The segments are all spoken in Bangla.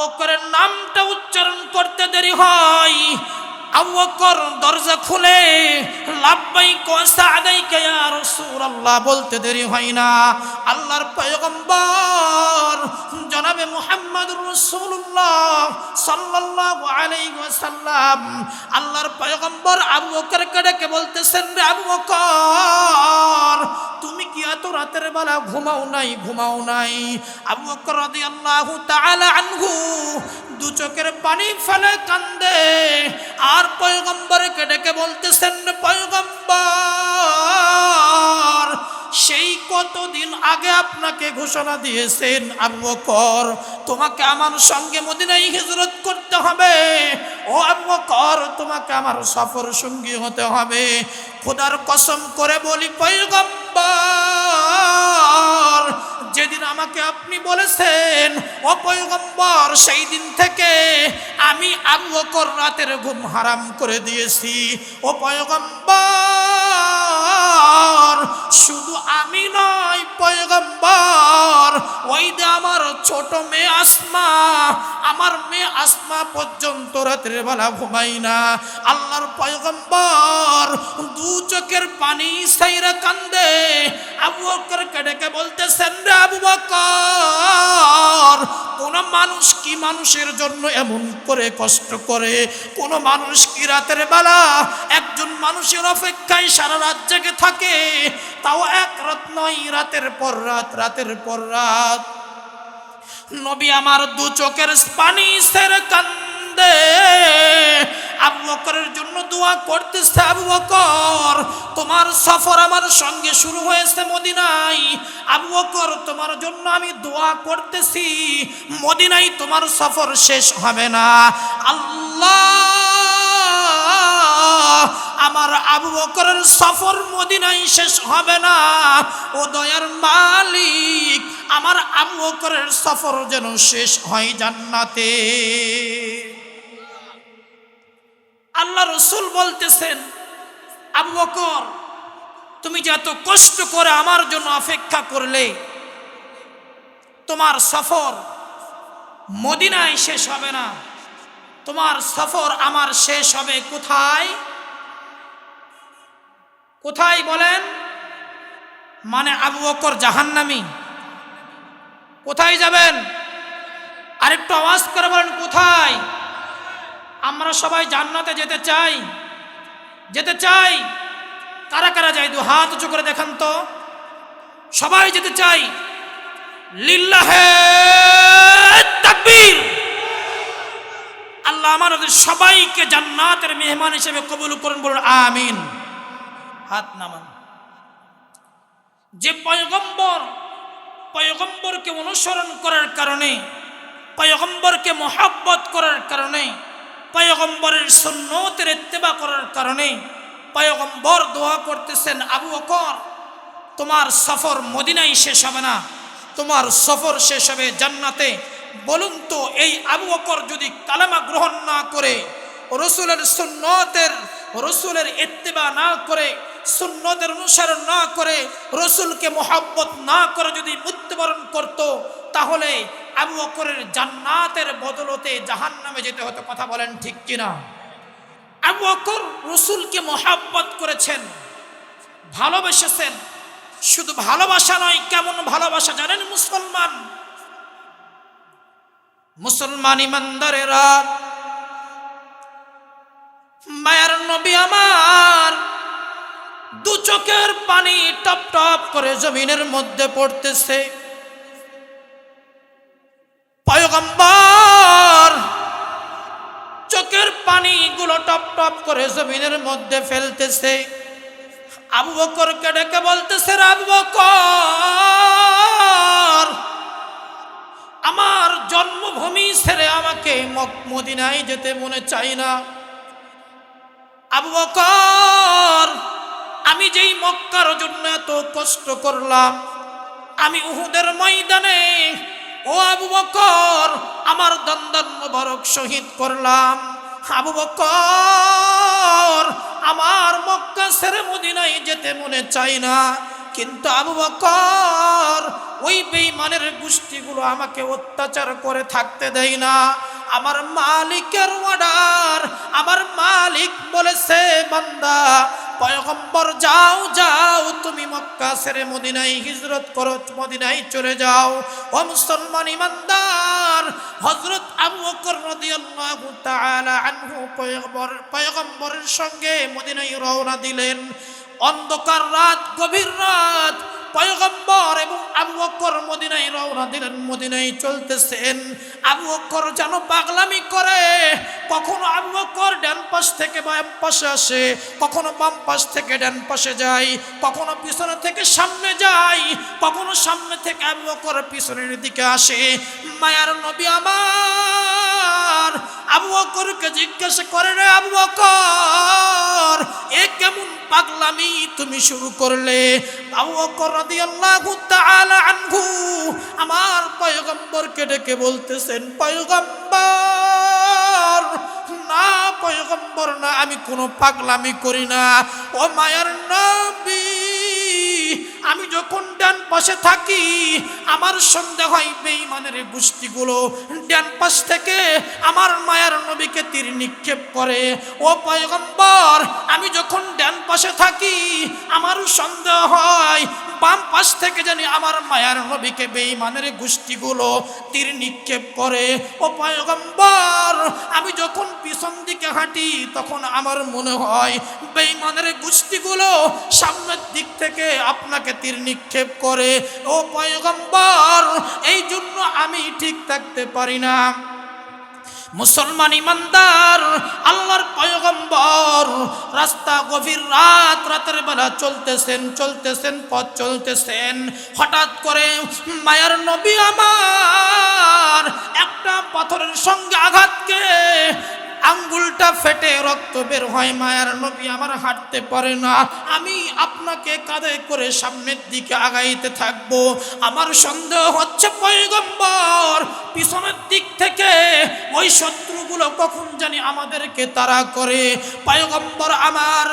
বকরের নামটা উচ্চারণ করতে দেরি হয়। আবু দরজা খুলে লাব্বাই কোসা আদাই কে রাসূলুল্লাহ বলতে দেরি হয় না। আল্লাহর পয়গম্বর জনাবে মুহাম্মদুর রাসূলুল্লাহ সাল্লাল্লাহু আলাইহি ওয়াসাল্লাম। আল্লাহর পয়গম্বর আবু বকরকে ডেকে বলতেছেন, রে আবু বকর, তুমি কি এত রাতের বেলা ঘুমাও নাই? ঘুমাও নাই। আবু বকর রাদিয়াল্লাহু তাআলা আনহু দু চোখের পানি ফেলে কান্দে, আর পয়গম্বরকে ডেকে বলতেছেন, পয়গম্বর, সেই কতদিন আগে আপনাকে ঘোষণা দিয়েছেন আবু বকর তোমাকে আমার সঙ্গে মদিনায় হিজরত করতে হবে। ও আবু বকর তোমাকে আমার সফর সঙ্গী হতে হবে। খোদার কসম করে বলি, পয়গম্বর যেদিন আমাকে আপনি বলেছেন, ও পয়গম্বর, সেই দিন থেকে আমি আবু বকর রাতের ঘুম হারাম করে দিয়েছি। ও পয়গম্বর, শুধু আমি নয়, পয়গম্বর, ওই যে আমার ছোট মেয়ে আসমা, আমার মেয়ে আসমা পর্যন্ত রাতের বেলা ঘুমাই না। আল্লাহর পয়গম্বর দু চোখের পানি সাইরা কান্দে, আবু মানুষ কি মানুষের জন্য এমন করে কষ্ট করে? কোন মানুষ কি রাতের বেলা একজন মানুষের অপেক্ষায় সারা রাত জেগে থাকে? তাও এক রাত নয়, রাতের পর রাত, রাতের পর রাত। নবী আমার দু চোখের পানি সের কান্দে। আবু বকরের জন্য দোয়া করতেছে, আবু বকর, তোমার সফর আমার সঙ্গে শুরু হয়েছে মদিনায়। আবু বকর, তোমার জন্য আমি দোয়া করতেছি। মদিনায় তোমার সফর শেষ হবে না। আল্লাহ, আমার আবু বকরের সফর মদিনায় শেষ হবে না। ও দয়ার মালিক, আমার আবু বকরের সফর যেন শেষ হয় জান্নাতে। আল্লাহ রসুল বলতেছেন, আবু বকর, তুমি যে এত কষ্ট করে আমার জন্য অপেক্ষা করলে, তোমার সফর মদিনায় শেষ হবে না, তোমার সফর আমার শেষ হবে কোথায়? কোথায় বলেন? মানে আবু বকর জাহান্নামি। কোথায় যাবেন? আরেকটু আওয়াজ করে বলেন, কোথায়? আমরা সবাই জান্নাতে যেতে চাই। যেতে চাই। কারা কারা যাই দু হাত উঁচু করে দেখান তো। সবাই যেতে চাই। লিল্লাহে তাকবীর। আল্লাহ আমাদের সবাইকে জান্নাতের মেহমান হিসেবে কবুল করুন, বলুন আমিন। হাত নামান। যে পয়গম্বর, পয়গম্বরকে অনুসরণ করার কারণে, পয়গম্বরকে মহাব্বত করার কারণে পয়গম্বরের সুন্নতের ইত্তেবা করার কারণে পয়গম্বর দোয়া করতেছেন, আবু বকর, তোমার সফর মদিনায় শেষ হবে না, তোমার সফর শেষ হবে জান্নাতে। বলুন তো, এই আবু বকর যদি কালামা গ্রহণ না করে, রসুলের সুন্নতের, রসুলের ইত্তেবা না করে, সুন্নতের অনুসরণ না করে, রসুলকে মোহাব্বত না করে যদি মৃত্যুবরণ করত, তাহলে আবু বকরের জান্নাতের বদলতে জাহান নামে যেতে হতো, কথা বলেন ঠিক কিনা? আবু বকর রসুলকে মোহাব্বত করেছেন, ভালোবেসেছেন। শুধু ভালোবাসা নয়, কেমন ভালোবাসা জানেন মুসলমান? মুসলমান ইমানদারেরা, মায়ার নবী আমার, দু চোখের পানি টপ টপ করে জমিনের মধ্যে পড়তেছে। পয়গম্বর, চোখের পানিগুলো টপ টপ করে জমিনের মধ্যে ফেলতেছে। আবু বকরকে ডেকে বলতেছে, "রে আবু বকর, আমার জন্মভূমি ছেড়ে আমাকে মক- মদিনায় যেতে মনে চাই না। আবু বকর, আমি যেই মক্কার জন্য এত কষ্ট করলাম, আমি উহুদের ময়দানে ও আবু বকর, আমার দন্দন মোবারক শহীদ করলাম। আবু বকর, আমার মক্কা ছেড়ে মদিনায় যেতে মনে চাই না। কিন্তু আবু বকর, ওই বেঈমানের গোষ্ঠীগুলো আমাকে অত্যাচার করে থাকতে দেয় না। আমার মালিকের অর্ডার আমার মালিক বলেছে, বান্দা পয়গম্বর, যাও যাও, তুমি মক্কা সেরে মদিনাই হিজরত করো মদিনাই চলে যাও। ও মুসলমান ইমানদার হজরত আবু বকর রাদিয়াল্লাহু তাআলা আনহু পয়গম্বর, পয়গম্বরের সঙ্গে মদিনাই রওনা দিলেন। অন্ধকার রাত, গভীর রাত পয়গম্বর এবং আবু বকর মদিনায় রওনা দিলেন, মদিনায় চলতেছেন। আবু বকর যেন পাগলামি করে, কখনো আবু বকর ডান পাশ থেকে বাম পাশে আসে, কখনো বাম পাশ থেকে ডান পাশে যায়, কখনো পিছনে থেকে সামনে যায়, কখনো সামনে থেকে আবু বকর পিছনের দিকে আসে। মায়ার নবী আমার আবু বকরকে জিজ্ঞাসা করে, রে আবু বকর, এ কেমন পাগলামি তুমি শুরু করলে? আবু বকর রাদিয়াল্লাহু তাআলা আনহু আমার পয়গম্বরকে ডেকে বলতেছেন, পয়গম্বর, না পয়গম্বর, না, আমি কোনো পাগলামি করি না। ও মায়ার নবী আমি যখন ডান পাশে থাকি, আমার সন্দেহ হয় বেঈমানের গোষ্ঠীগুলো। ডান পাশ থেকে আমার মায়ার নবীকে তীর নিক্ষেপ করে। ও পয়গম্বর, আমি যখন ডান পাশে থাকি আমারও সন্দেহ হয় বাম পাশ থেকে জানি আমার মায়ার নবীকে বেঈমানের গোষ্ঠীগুলো তীর নিক্ষেপ করে। ও পয়গম্বর, আমি যখন পিছন দিকে হাঁটি, তখন আমার মনে হয় বেঈমানের গোষ্ঠীগুলো সামনের দিক থেকে আপনাকে তীর নিক্ষেপ করে, ও পয়গম্বর, এই জন্য আমি ঠিক থাকতে পারি না। মুসলমান ইমানদার, আল্লাহর পয়গম্বর, রাস্তা গভীর রাত, রাতের বেলা চলতেছেন চলতেছেন, পথ চলতেছেন। হঠাৎ করে মায়ার নবী আমার একটা পাথরের সঙ্গে আঘাতকে আঙ্গুলটা ফেটে রক্ত বের হয়, মায়ের নবী আমার হাঁটতে পারে না। আমি আপনাকে কাঁধে করে সামনের দিকে আগাইতে থাকব। আমার সন্দেহ হচ্ছে পৈগম্বর পিছনের দিক থেকে ওই শত্রুগুলো কখন জানি আমাদেরকে তারা করে? পয়গম্বর আমার,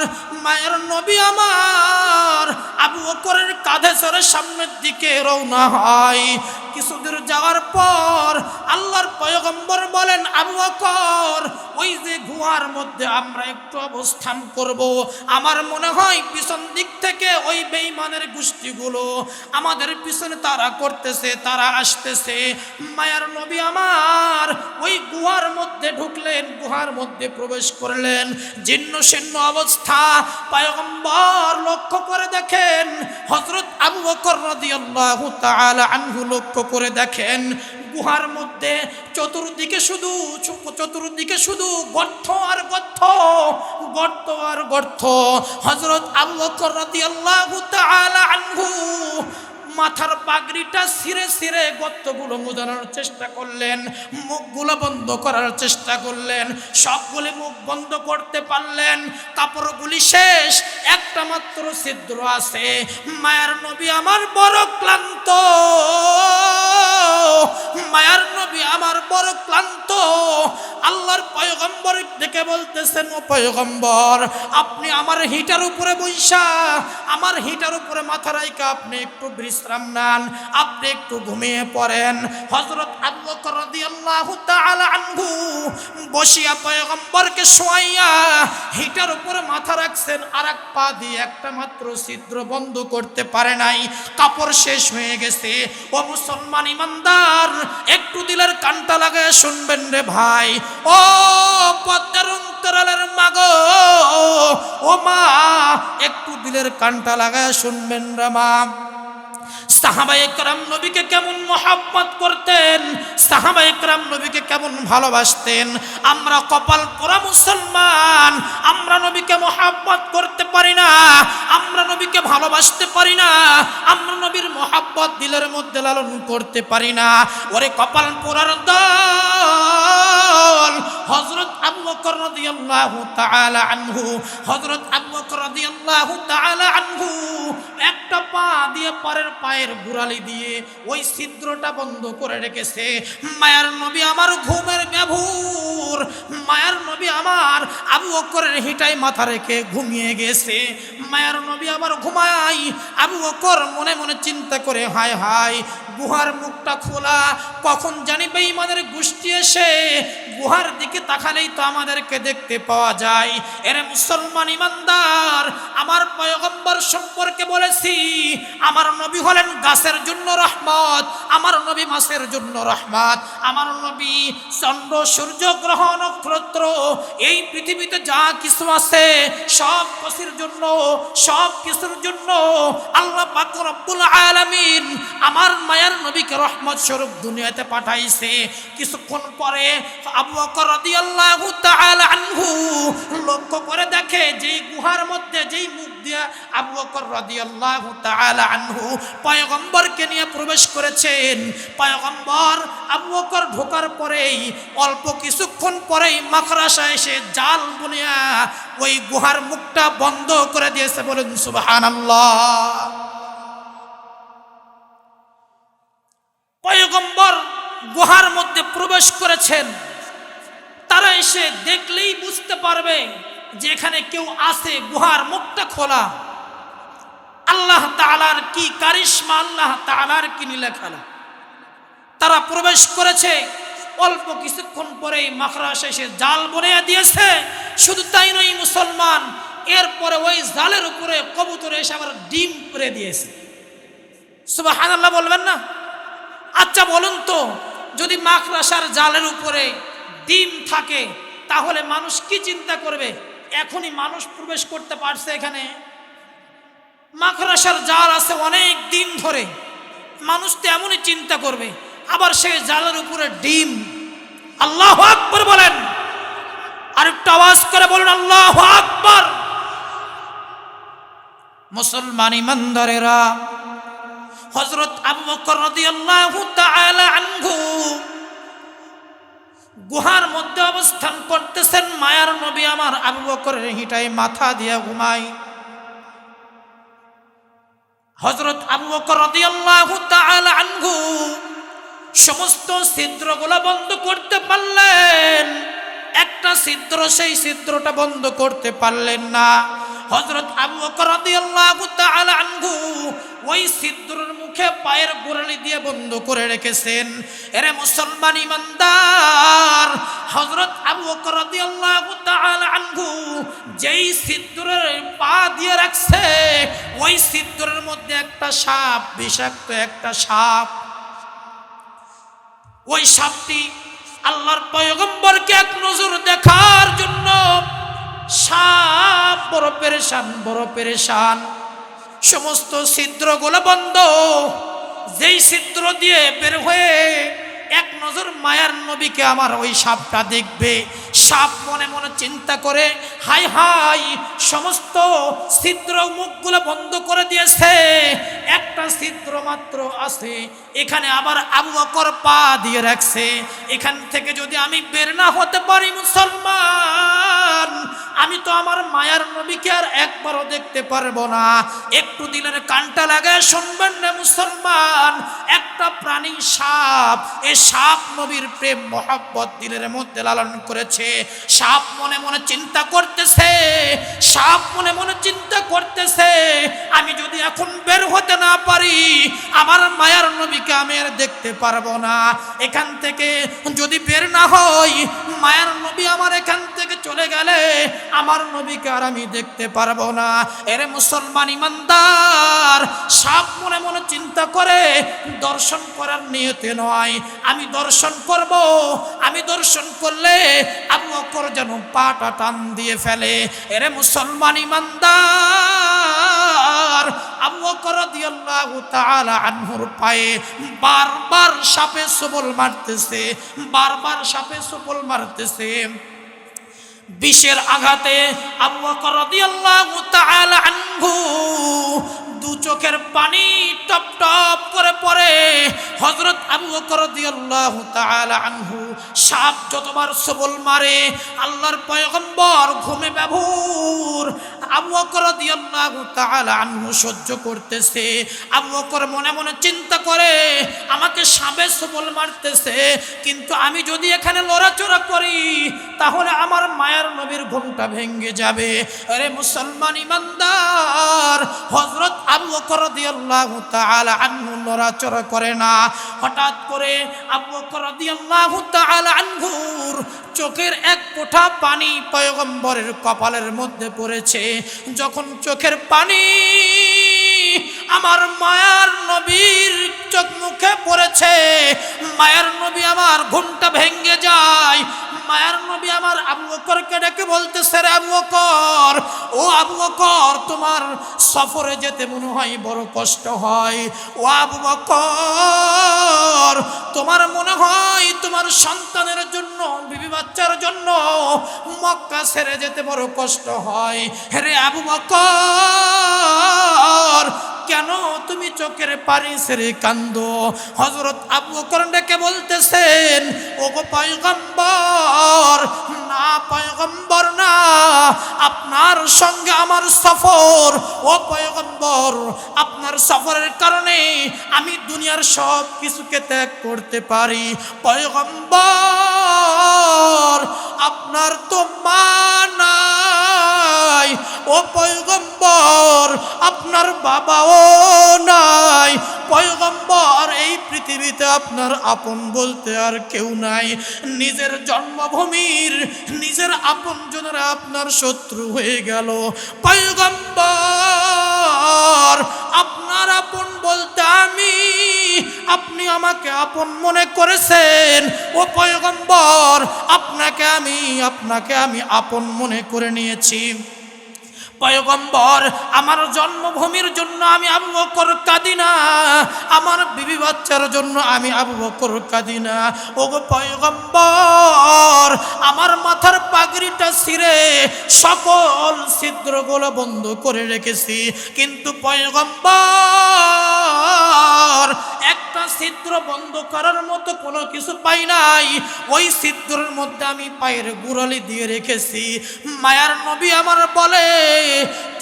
মায়ের নবী আমার, আবু বকরের কাঁধে চড়ে সামনের দিকে রওনা হয়। কিছুদূর যাওয়ার পর আল্লাহর পয়গম্বর বলেন, আবু বকর, ওই যে গুহার মধ্যে আমরা একটু অবস্থান করব। আমার মনে হয় পিছন দিক থেকে ওই বেইমানের গোষ্ঠীগুলো আমাদের পিছনে তারা করতেছে, তারা আসতেছে। মায়ার নবী আমার, ওই গুহার মধ্যে ঢুকলেন, গুহার মধ্যে প্রবেশ করলেন। জীর্ণ শীর্ণ অবস্থা। পয়গম্বর লক্ষ্য করে দেখেন হজরত আবু বকর রাদিয়াল্লাহু তাআলা আনহু লক্ষ্য করে দেখেন, গুহার মধ্যে চতুর্দিকে শুধু চতুর্দিকে শুধু গর্ত আর গর্থ গর্ত আর গর্থ হজরত আবু বকর রাদিয়াল্লাহু তাআলা আনহু মাথার পাগড়িটা ছিঁড়ে সিরে গর্তগুলো মোজানোর চেষ্টা করলেন, মুখগুলো বন্ধ করার চেষ্টা করলেন, সবগুলি মুখ বন্ধ করতে পারলেন, কাপড়গুলি শেষ, একটা মাত্র ছিদ্র আছে, মায়ার নবী আমার বড় ক্লান্ত, মায়ার নবী আমার ডেকে বলতেছেন, ও পয়গম্বর, আপনি আমার হিটার উপরে বৈশা, আমার হিটার উপরে মাথা রাইকা আপনি একটু বিশ্রাম নেন, আপনি একটু ঘুমিয়ে পড়েন। হজরত আনহু বসিয়া পয়গম্বরকে শোয়াইয়া হিটার উপরে মাথা রাখছেন, আর এক পা দিয়ে একটা মাত্র ছিদ্র বন্ধ করতে পারে নাই, কাপড় শেষ হয়ে গেছে। ও মুসলমান ইমানদার, একটু দিলের কানটা লাগায় শুনবেন রে ভাই। ও পদ্মার অন্তরালের মাগো। ও মা, একটু দিলের কানটা লাগায় শুনবেন রে মা। নবীকে কেমন করতেন নবীকে কেমন ভালোবাসতেন। আমরা কপাল পোড়া মুসলমান, আমরা নবীকে করতে পারি না, আমরা নবীকে ভালোবাসতে পারি না, আমরা নবীর মহাব্বত দিলের মধ্যে লালন করতে পারি না। ওরে কপাল পোড়ার দল হজরত আবু বকর রাদিয়াল্লাহু তাআলা আনহু, হযরত আবু বকর রাদিয়াল্লাহু তাআলা আনহু, একটা পা দিয়ে পরের পায়ের গুড়ালি দিয়ে ওই ছিদ্রটা বন্ধ করে রেখেছে। মায়ার নবী আমার ঘুমের ব্যাভুর মায়ার নবী আমার আবু বকরের হিটাই মাথা রেখে ঘুমিয়ে গেছে। মায়ের নবী আমার ঘুমাই আবু বকর মনে মনে চিন্তা করে, হায় হায়, গুহার মুখটা খোলা, কখন জানি বেঈমানের গোষ্ঠী এসে গুহার দিকে তাকালেই তো আমাদেরকে দেখতে পাওয়া যায়? এর মুসলমান ইমানদার, আমার পয়গম্বর সম্পর্কে বলেছি, আমার নবী হলেন গাছের জন্য রহমত, আমার নবী মাসের জন্য রহমত, আমার নবী চন্দ্র, সূর্য, গ্রহ, নক্ষত্র, এই পৃথিবীতে যা কিছু আছে, সব কিছুর জন্য, সব কিছুর জন্য আল্লাহ পাক রব্বুল আলামিন আমার মায়ার নবীকে রহমত স্বরূপ দুনিয়াতে পাঠাইছে। কিছুক্ষণ পরে আবু বকর লক্ষ্য করে দেখে যে গুহার মধ্যে যেই মুখ দিয়া আবু বকর আনহু নিয়ে প্রবেশ করেছেন। আবু বকর ঢোকার পরেই, অল্প কিছুক্ষণ পরেই মাকড়াসা এসে জাল বুনিয়া ওই গুহার মুখটা বন্ধ করে দিয়েছে বলেন সুবহানাল্লাহ। পয়গম্বর গুহার মধ্যে প্রবেশ করেছেন। তারা এসে দেখলেই বুঝতে পারবে যে এখানে কেউ আছে, গুহার মুখটা খোলা। আল্লাহ তালার কি কারিশমা, আল্লাহ তালার কি নীলাখালা তারা প্রবেশ করেছে, অল্প কিছুক্ষণ পরেই মাখরা শেষে জাল বনিয়ে দিয়েছে। শুধু তাই নয়, মুসলমান, এরপরে ওই জালের উপরে কবুতর এসে আবার ডিম করে দিয়েছে। সুবাহ বলবেন না? আচ্ছা বলুন তো, যদি মাকড়াসার জালের উপরে ডিম থাকে, তাহলে মানুষ কি চিন্তা করবে? এখনই মানুষ প্রবেশ করতে পারছে এখানে। মাকড়াসার জাল আছে অনেক দিন ধরে। মানুষ তো এমনই চিন্তা করবে। আবার সেই জালের উপরে ডিম। আল্লাহ আকবর বলেন। আরেকটু আওয়াজ করে বলুন, আল্লাহ আকবর। মুসলমান ইমানদারেরা হজরত আবু বকর রাদিয়াল্লাহু তাআলা আনহু গুহার মধ্যে অবস্থান করতেছেন মায়ার নবী আমার আবু বকরের হিটায় মাথা দিয়ে ঘুমাই হজরত আবু বকর আনহু সমস্ত ছিদ্রগুলো বন্ধ করতে পারলেন। একটা ছিদ্র, সেই ছিদ্রটা বন্ধ করতে পারলেন না। হজরত আবু আনহু ওই ছিদ্রের মুখে পায়ের গোড়ালি দিয়ে বন্ধ করে রেখেছেন। এরে মুসলমান ইমানদার হজরত আবু আনহু যেই ছিদ্রের পা দিয়ে রাখছে, ওই ছিদ্রের মধ্যে একটা সাপ, বিষাক্ত একটা সাপ। ওই সাপটি আল্লাহর পয়গম্বরকে এক নজর দেখার জন্য সাপ বড় পেরেশান বড় পেরেশান। সমস্ত ছিদ্রগুলো বন্ধ। যেই ছিদ্র দিয়ে বের হয়ে এক নজর মায়ার নবীকে আমার ওই সাপটা দেখবে। সাপ মনে মনে চিন্তা করে, হাই হাই, সমস্ত ছিদ্র মুখগুলো বন্ধ করে দিয়েছে। একটা ছিদ্র মাত্র আছে, এখানে আবার আবু বকর পা দিয়ে রাখছে। এখান থেকে যদি আমি বের না হতে পারি মুসলমান, আমি তো আমার মায়ার নবীকে আর একবারও দেখতে পারব না। একটু দিলের কানটা লাগায় শুনবেন না মুসলমান, একটা প্রাণী সাপ, এ সাপ নবীর প্রেম, মহাব্বত দিলের মধ্যে লালন করেছে। সাপ মনে মনে চিন্তা করতেছে, সাপ মনে মনে চিন্তা করতেছে, আমি যদি এখন বের হতে না পারি, আমার মায়ার নবীকে আমি আর দেখতে পারব না। এখান থেকে যদি বের না হই, মায়ার নবী আমার এখান থেকে চলে গেলে আমার নবীকে আর আমি দেখতে পারব না। এরে মুসলমান ইমানদার, সাপ মনে মনে চিন্তা করে, দর্শন করার নিয়তে নয়। আমি দর্শন করব। আমি দর্শন করলে আবু বকর যেন পাটা টান দিয়ে ফেলে। এরে মুসলমান ইমানদার, আবু বকর আনহুর পায়ে বারবার সাপে সবল মারতেছে, বারবার সাপে সবল মারতেছে। বিষের আঘাতে আবু বকর রাদিয়াল্লাহু তাআলা আনহু দু চোখের পানি টপ টপ করে পড়ে। হযরত আবু বকর রাদিয়াল্লাহু তাআলা আনহু সাপ যতবার সবল মারে, আল্লাহর পয়গম্বর ঘুমে ব্যভুর আবু বকর রাদিয়াল্লাহু তাআলা আনহু সহ্য করতেছে। আবু বকর মনে মনে চিন্তা করে, আমাকে সাপে সবল মারতেছে, কিন্তু আমি যদি এখানে লড়াচড়া করি, তাহলে আমার মায়ের নবীর ঘুমটা ভেঙ্গে যাবে। আরে মুসলমান ইমানদার হজরত আবু বকর রাদিয়াল্লাহু তাআলা আনহু নড়াচড়া করে না। হঠাৎ করে আবু বকর রাদিয়াল্লাহু তাআলা আনহুর চোখের এক কোঠা পানি পয়গম্বরের কপালের মধ্যে পড়েছে। যখন চোখের পানি আমার মায়ার নবীর চোখ মুখে পড়েছে, মায়ের নবী আমার ঘুমটা ভেঙ্গে যায়। মায়ের নবী আমার আবু বকরকে ডেকে বলতেছে রে আবু বকর, ও আবু বকর, তোমার সফরে যেতে মনে হয় বড় কষ্ট হয়। ও আবু বকর, তোমার মনে হয় তোমার সন্তানের জন্য, বিবি বাচ্চার জন্য মক্কা ছেড়ে যেতে বড় কষ্ট হয়? রে আবু বকর কেন তুমি চোখের পানি ছেড়ে কান্দো হজরত আবু বকর ডেকে বলতেছেন ও গো পয়গম্বর, না পয়গম্বর না, আপনার সঙ্গে আমার সফর। ও পয়গম্বর, আপনার সফরের কারণে আমি দুনিয়ার সব কিছুকে ত্যাগ করতে পারি। পয়গম্বর, আপনার তো মা নাই। ও পয়গম্বর, আপনার বাবাও নাই। পয়গম্বর, এই পৃথিবীতে আপনার আপন বলতে আর কেউ নাই। নিজের জন্মভূমির, নিজের আপন জনেরা আপনার শত্রু হয়ে গেল। পয়গম্বর, আপনার আপন বলতে আমি, আপনি আমাকে আপন মনে করেছেন। ও পয়গম্বর, আপনাকে আমি আপনাকে আমি আপন মনে করে নিয়েছি। পয়গম্বর, আমার জন্মভূমির জন্য আমি আবু বকর কাঁদি না আমার বিবি বাচ্চার জন্য আমি আবু বকর কাঁদি না ও গো পয়গম্বর, আমার মাথার পাগড়িটা ছিঁড়ে সকল ছিদ্রগুলো বন্ধ করে রেখেছি। কিন্তু পয়গম্বর, একটা ছিদ্র বন্ধ করার মতো কোনো কিছু পাই নাই। ওই ছিদ্রের মধ্যে আমি পায়ের গুড়ালি দিয়ে রেখেছি। মায়ার নবী আমার বলে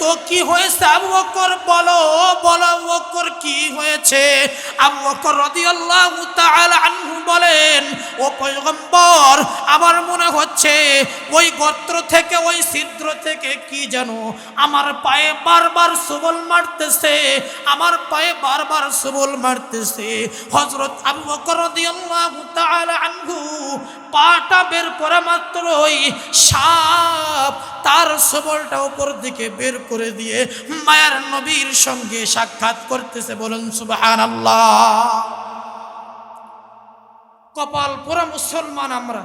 তো কি হয়েছে আবু বকর? বলো বলো আবু বকর কি হয়েছে? আবু বকর রাদিয়াল্লাহু তাআলা আনহু বলেন, ও পয়গম্বর, আমার মনে হচ্ছে ওই গর্ত থেকে, ওই ছিদ্র থেকে কি জানো আমার পায়ে বারবার সুবল মারতেছে, আমার পায়ে বারবার সুবল মারতেছে। হযরত আবু বকর রাদিয়াল্লাহু তাআলা আনহু পাটা বের করা মাত্র ওই সাপ, তার সবলটা উপর দিকে বের করে দিয়ে মায়ার নবীর সঙ্গে সাক্ষাৎ করতেছে। বলুন সুবাহান আল্লাহ কপাল পোড়া মুসলমান আমরা।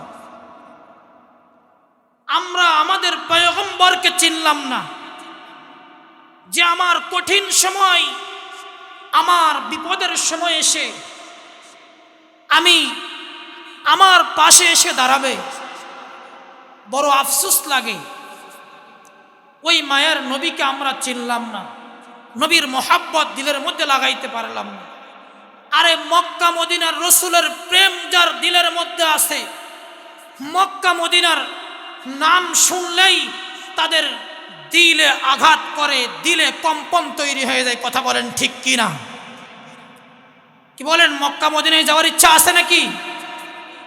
আমরা আমাদের পয়গম্বরকে চিনলাম না যে আমার কঠিন সময়, আমার বিপদের সময় এসে আমি আমার পাশে এসে দাঁড়াবে। বড় আফসোস লাগে। ওই মায়ের নবীকে আমরা চিনলাম না। নবীর মোহাব্বত দিলের মধ্যে লাগাইতে পারলাম না। আরে মক্কা মদিনার রসুলের প্রেম যার দিলের মধ্যে আছে, মক্কা মদিনার নাম শুনলেই তাদের দিলে আঘাত করে, দিলে কম্পন তৈরি হয়ে যায়। কথা বলেন ঠিক কি না কি বলেন, মক্কা মদিনায় যাওয়ার ইচ্ছা আছে নাকি?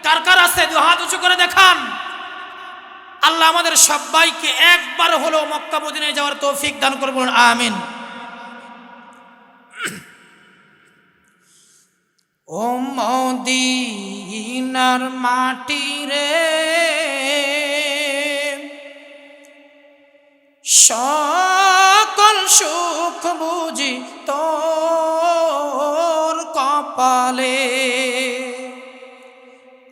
কার কার আছে? দু হাত উঁচু করে দেখান। আল্লাহ আমাদের সবাইকে একবার হলো মক্কা মদিনায় যাওয়ার তৌফিক দান করে বলুন, আমিন। ও মদিনার মাটি রে, সকল সুখ বুঝি তোর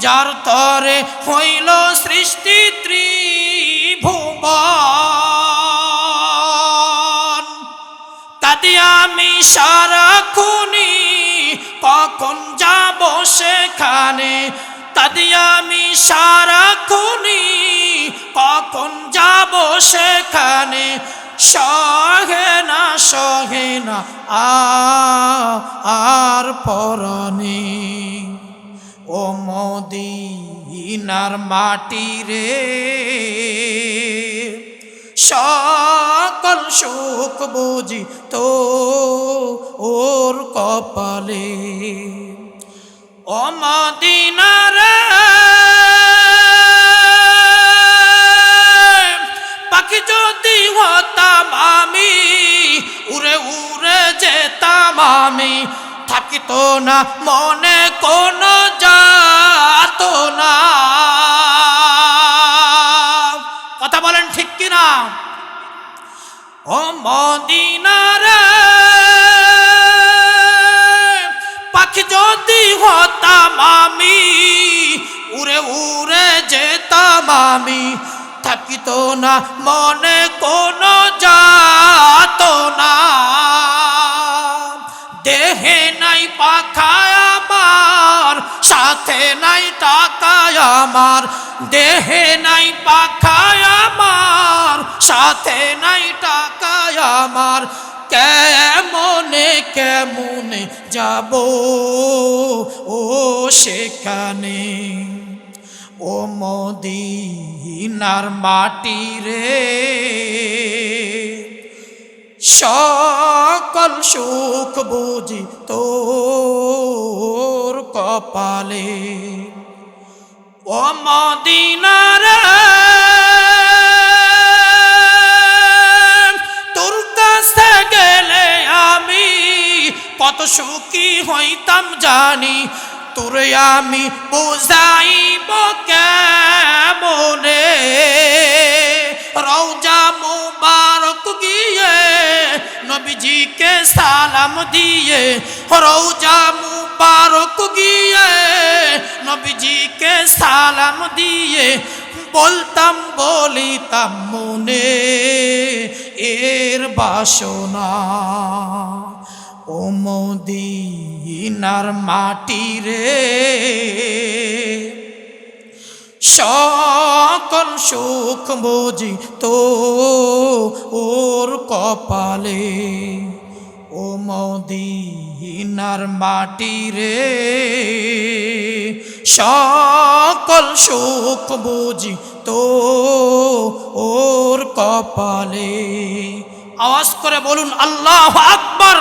যার তরে হইল সৃষ্টি ত্রিভুবন। কাদি আমি সারা খুনি কখন যাব সেখানে? কাদি আমি সারা খুনি কখন যাব সেখানে? সহে না সহে না আর পরনে। ও মদিনার মাটি রে, সকল সুখ বুঝি তো ওর কপালে। ও মদিনারে পাখি যদি হতাম আমি, উড়ে উড়ে যেতাম আমি থাকিত না, মনে কোনো যাত না। কথা বলেন ঠিক কিনা? ও মদিনারে পাখি যদি হতাম আমি, উড়ে উড়ে যেতাম আমি, থাকিত না, মনে কোনো যাত না। দেহে নাই পাখায় আমার, সাথে নাই টাকায় আমার, দেহে নাই পাখায় আমার, সাথে নাই টাকায় আমার, কেমনে কেমনে যাব? ও সেখানে, ও মদিনার মাটি রে। সকল সুখ বুঝি তোর কপালে। ও মদিনারে তোর কাছে গেলে আমি কত সুখী হইতাম জানি, তোরে আমি বুঝাইব কেমনে? রৌজা গিয়ে নবীজিকে সালাম দিয়ে রৌজা মুবারক গিয়ে নবীজিকে সালাম দিয়ে বলতাম, বলিতাম মনে এর বাসনা। ও মদিনার মাটি রে সকল সুখ বুঝি তো ওর কপালে। ও মদিনার মাটি রে, সকল সুখ বুঝি তো ওর কপালে। আওয়াজ করে বলুন, আল্লাহ আকবর।